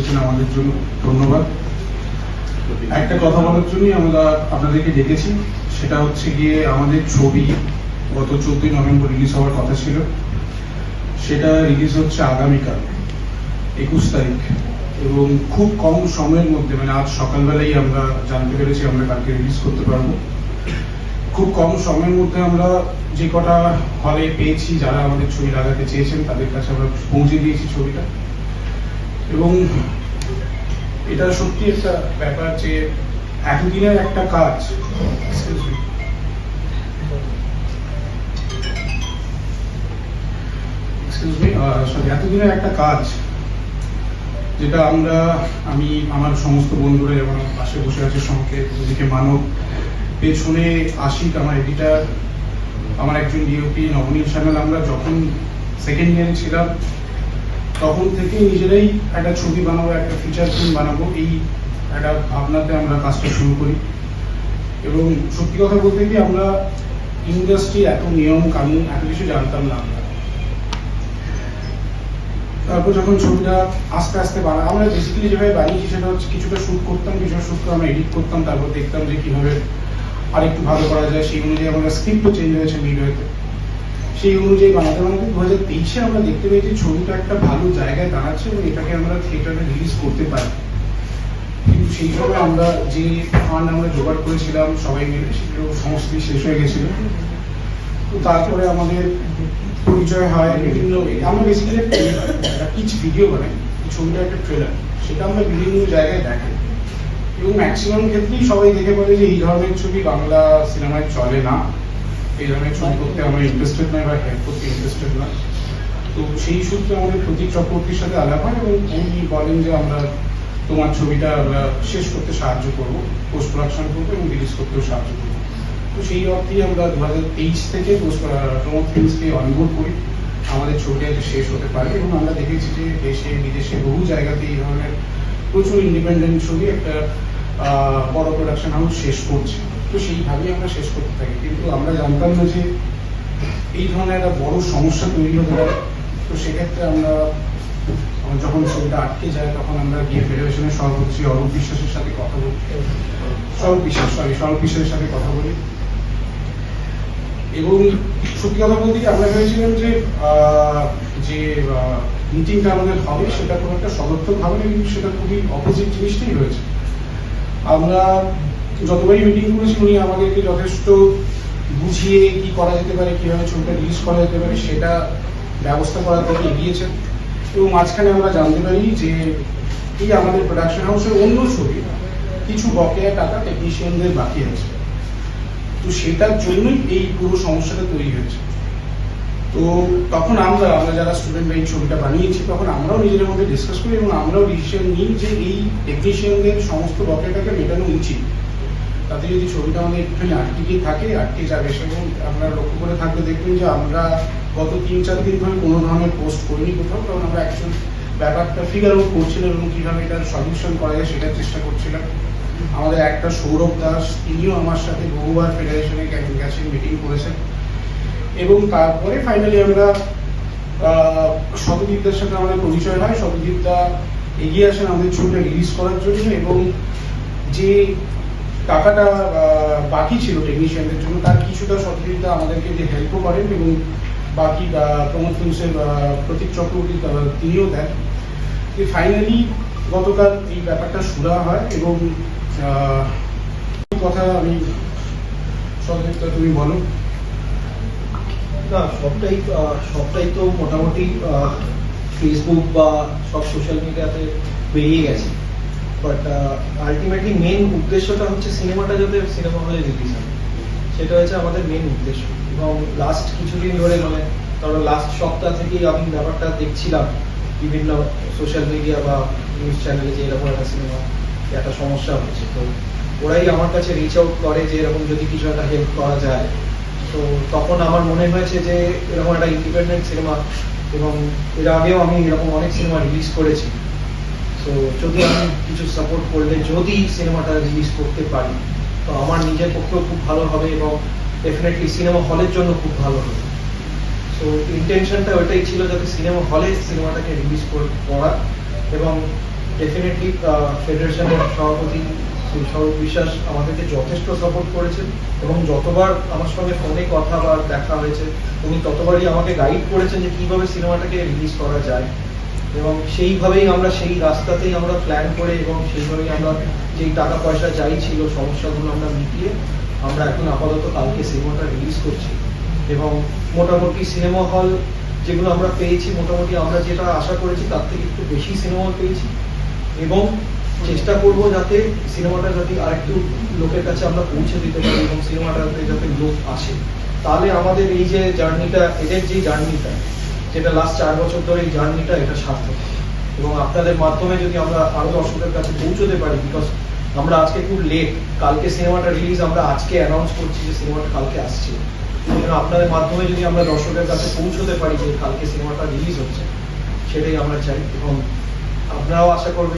এসেছেন আমাদের জন্য। ধন্যবাদ। একটা কথা বলার জন্যই আমরা আপনাদেরকে ডেকেছি। সেটা হচ্ছে গিয়ে আমাদের ছবি গত চোদ্দই নভেম্বর রিলিজ হওয়ার কথা ছিল। সেটা রিলিজ হচ্ছে আগামীকাল, একুশ তারিখ। এবং খুব কম সময়ের মধ্যে মানে আজ সকালবেলাই আমরা জানতে পেরেছি আমরা কালকে রিলিজ করতে পারব। খুব কম সময়ের মধ্যে আমরা যে কটা হলে পেয়েছি, যারা আমাদের ছবি লাগাতে চেয়েছেন, তাদের কাছে আমরা পৌঁছে দিয়েছি ছবিটা। এবং এটা সত্যি একটা ব্যাপার যে এতদিনের একটা কাজ এতদিনের একটা কাজ যেটা আমরা, আমি, আমার সমস্ত বন্ধুরা যেমন পাশে বসে আছে সঙ্গে ওদিকে মানব। পেছনে আশিক, আমার এডিটার আমার একজন ডিওপি নবনীল সান্যাল আমরা যখন সেকেন্ড ইয়ারে ছিলাম তখন থেকে নিজেরাই একটা ছবি বানাবো, একটা ফিচার ফিল্ম বানাবো, এই একটা ভাবনাতে আমরা কাজটা শুরু করি। এবং সত্যি কথা বলতে কি, আমরা ইন্ডাস্ট্রি এত নিয়ম কানুন, এত কিছু জানতাম না আমরা। তারপর যখন ছবিটা আস্তে আস্তে বানা আমরা বেসিক্যালি যেভাবে বানিয়েছি, সেটা হচ্ছে কিছুটা শ্যুট করতাম, কিছুটা শ্যুট করে আমরা এডিট করতাম, তারপর দেখতাম যে কীভাবে আরেকটু ভালো করা যায়। সেই অনুযায়ী আমাদের স্ক্রিপ্টও চেঞ্জ হয়েছে ভিডিওতে সেই অনুযায়ী বানাতে বানাতে দু হাজার তেইশে আমরা দেখতে পেয়েছি ছবিটা একটা ভালো জায়গায় দাঁড়াচ্ছে এবং এটাকে আমরা থিয়েটারে রিলিজ করতে পারি। কিন্তু সেই সময় আমরা যে ফান্ড আমরা জোগাড় করেছিলাম সবাই মিলে সেগুলো সমস্ত শেষ হয়ে গেছিল। তো তারপরে আমাদের পরিচয় হয় বিভিন্ন আমরা বেসিক্যালি কিছু ভিডিও বানাই ছবিটা একটা ট্রেলার সেটা আমরা বিভিন্ন জায়গায় দেখাই এবং ম্যাক্সিমাম ক্ষেত্রেই সবাই দেখে বলে যে এই ধরনের ছবি বাংলা সিনেমায় চলে না। এই ধরনের ছবি ইন্টারেস্টেড নয় বা হেল্প করতে ইন্টারেস্টেড নয়। তো সেই সূত্রে আমাদের প্রতীক চক্রবর্তীর সাথে আলাপ হয় এবং উনি বলেন যে আমরা তোমার ছবিটা আমরা শেষ করতে সাহায্য করব পোস্ট প্রোডাকশন করব এবং রিলিজ করতেও সাহায্য করব। তো সেই অর্থেই আমরা দু হাজার তেইশ থেকে প্রমোদ ফিল্মসকে অনবোর্ড করি। আমাদের ছবিটা যাতে শেষ হতে পারে এবং আমরা দেখেছি যে দেশে, বিদেশে বহু জায়গাতে এই ধরনের প্রচুর ইন্ডিপেন্ডেন্ট ছবি একটা বড় প্রোডাকশন হাউস শেষ করছে। তো সেইভাবেই আমরা শেষ করতে থাকি। কিন্তু আমরা জানতাম না যে এই ধরনের একটা বড় সমস্যা তৈরি হতে পারে। তো সেক্ষেত্রে আমরা যখন ছবিটা আটকে যায়, তখন আমরা গিয়ে ফেডারেশনের সভাপতি অরূপ বিশ্বাসের সাথে কথা বলি। সৌরভ বিশ্বাস সরি সৌরভ বিশ্বাসের সাথে কথা বলি। এবং সত্যি কথা বলতে আমরা ভেবেছিলাম যে যে মিটিংটা আমাদের হবে, সেটা কোনো একটা সদর্থক হবে কিন্তু সেটা খুবই অপোজিট জিনিসটাই রয়েছে। আমরা যতবারই মিটিং করেছি উনি আমাদেরকে যথেষ্ট বুঝিয়ে কি করা যেতে পারে, কীভাবে ছবিটা রিলিজ করা যেতে পারে, সেটা ব্যবস্থা করার দিকে এগিয়েছেন। এবং মাঝখানে আমরা জানতে পারি যে এই আমাদের প্রোডাকশন হাউসের অন্য ছবি, কিছু বকেয়া টাকা টেকনিশিয়ানদের বাকি আছে। তো সেটার জন্যই এই পুরো সমস্যাটা তৈরি হয়েছে। তো তখন আমরা আমরা যারা স্টুডেন্টরা এই ছবিটা বানিয়েছি, তখন আমরাও নিজেদের মধ্যে ডিসকাস করি এবং আমরাও ডিসিশন নিই যে এই টেকনিশিয়ানদের সমস্ত বকেটাকে মেটানো উচিত। তাতে যদি ছবিটা আমাদের একটুখানি আটকে থাকে, আটকে যাবে এবং আপনারা লক্ষ্য করে থাকলে দেখবেন যে আমরা গত তিন চার দিন ধরে কোনো ধরনের পোস্ট করিনি কোথাও, কারণ আমরা অ্যাকচুয়াল ব্যাপারটা ফিগার আউট করছিলাম এবং কীভাবে এটার সলিউশন করা যায় সেটার চেষ্টা করছিলাম। আমাদের একটা সৌরভ দাস, তিনিও আমার সাথে বহুবার ফেডারেশনে গেছেন মিটিং করেছেন। এবং তারপরে ফাইনালি আমরা শতদীপদার সাথে আমাদের পরিচয় হয়। শতদীপদা এগিয়ে আসেন আমাদের ছবিটা রিলিজ করার জন্য এবং যে টাকাটা বাকি ছিল টেকনিশিয়ানদের জন্য। তার কিছুটা শতদীপদা আমাদেরকে যে হেল্পও করেন এবং বাকি প্রমোদ ফিল্মসের প্রতীক চক্রবর্তী তিনিও দেন। যে ফাইনালি গতকাল এই ব্যাপারটা সুরা হয় এবং কথা আমি শতদীপদা তুমি বলো। না, সবটাই সবটাই তো মোটামুটি ফেসবুক বা সব সোশ্যাল মিডিয়াতে বেরিয়ে গেছে। বাট আলটিমেটলি মেন উদ্দেশ্যটা হচ্ছে সিনেমাটা যাতে সিনেমা হলে রিলিজ হয়। সেটা হচ্ছে আমাদের মেন উদ্দেশ্য। এবং লাস্ট কিছুদিন ধরে মানে ধরো লাস্ট সপ্তাহ থেকেই আমি ব্যাপারটা দেখছিলাম। বিভিন্ন সোশ্যাল মিডিয়া বা নিউজ চ্যানেলে যে এরকম একটা সিনেমা একটা সমস্যা হচ্ছে। তো ওরাই আমার কাছে রিচ আউট করে যে এরকম যদি কিছু একটা হেল্প করা যায়। তো তখন আমার মনে হয়েছে যে এরকম একটা ইন্ডিপেন্ডেন্ট সিনেমা এবং এর আগেও আমি এরকম অনেক সিনেমা রিলিজ করেছি। তো যদি আমি কিছু সাপোর্ট করলে, যদি সিনেমাটা রিলিজ করতে পারি, তো আমার নিজের পক্ষেও খুব ভালো হবে এবং ডেফিনেটলি সিনেমা হলের জন্য খুব ভালো হবে। তো ইন্টেনশনটা ওইটাই ছিল যাতে সিনেমা হলে সিনেমাটাকে রিলিজ করা এবং ডেফিনেটলি ফেডারেশনের সভাপতি শ্রী বিশ্বাস আমাদেরকে যথেষ্ট সাপোর্ট করেছেন এবং যতবার আমার সঙ্গে ফোনে কথা বা দেখা হয়েছে, উনি ততবারই আমাকে গাইড করেছেন যে কীভাবে সিনেমাটাকে রিলিজ করা যায়। এবং সেইভাবেই আমরা সেই রাস্তাতেই আমরা প্ল্যান করে এবং সেইভাবেই আমরা যেই টাকা পয়সা চাই ছিল, সমস্যাগুলো আমরা মিটিয়ে আমরা এখন আপাতত কালকে সিনেমাটা রিলিজ করছি। এবং মোটামুটি সিনেমা হল যেগুলো আমরা পেয়েছি, মোটামুটি আমরা যেটা আশা করেছি, তার থেকে একটু বেশি সিনেমা পেয়েছি। এবং চেষ্টা করব যাতে সিনেমাটা যাতে আরেকটু লোকের কাছে আমরা পৌঁছে দিতে পারি এবং সিনেমাটাতে যাতে লোক আসে। তাহলে আমাদের এই যে জার্নিটা এদের যে জার্নিটা যেটা লাস্ট চার বছর ধরে এই জার্নিটা এটা সার্থক। এবং আপনাদের মাধ্যমে যদি আমরা আরও দর্শকের কাছে পৌঁছতে পারি বিকজ আমরা আজকে খুব লেট কালকে সিনেমাটা রিলিজ আমরা আজকে অ্যানাউন্স করছি যে সিনেমাটা কালকে আসছে। আপনাদের মাধ্যমে যদি আমরা দর্শকের কাছে পৌঁছতে পারি যে কালকে সিনেমাটা রিলিজ হচ্ছে, সেটাই আমরা চাই। এবং আপনারাও আশা করবেন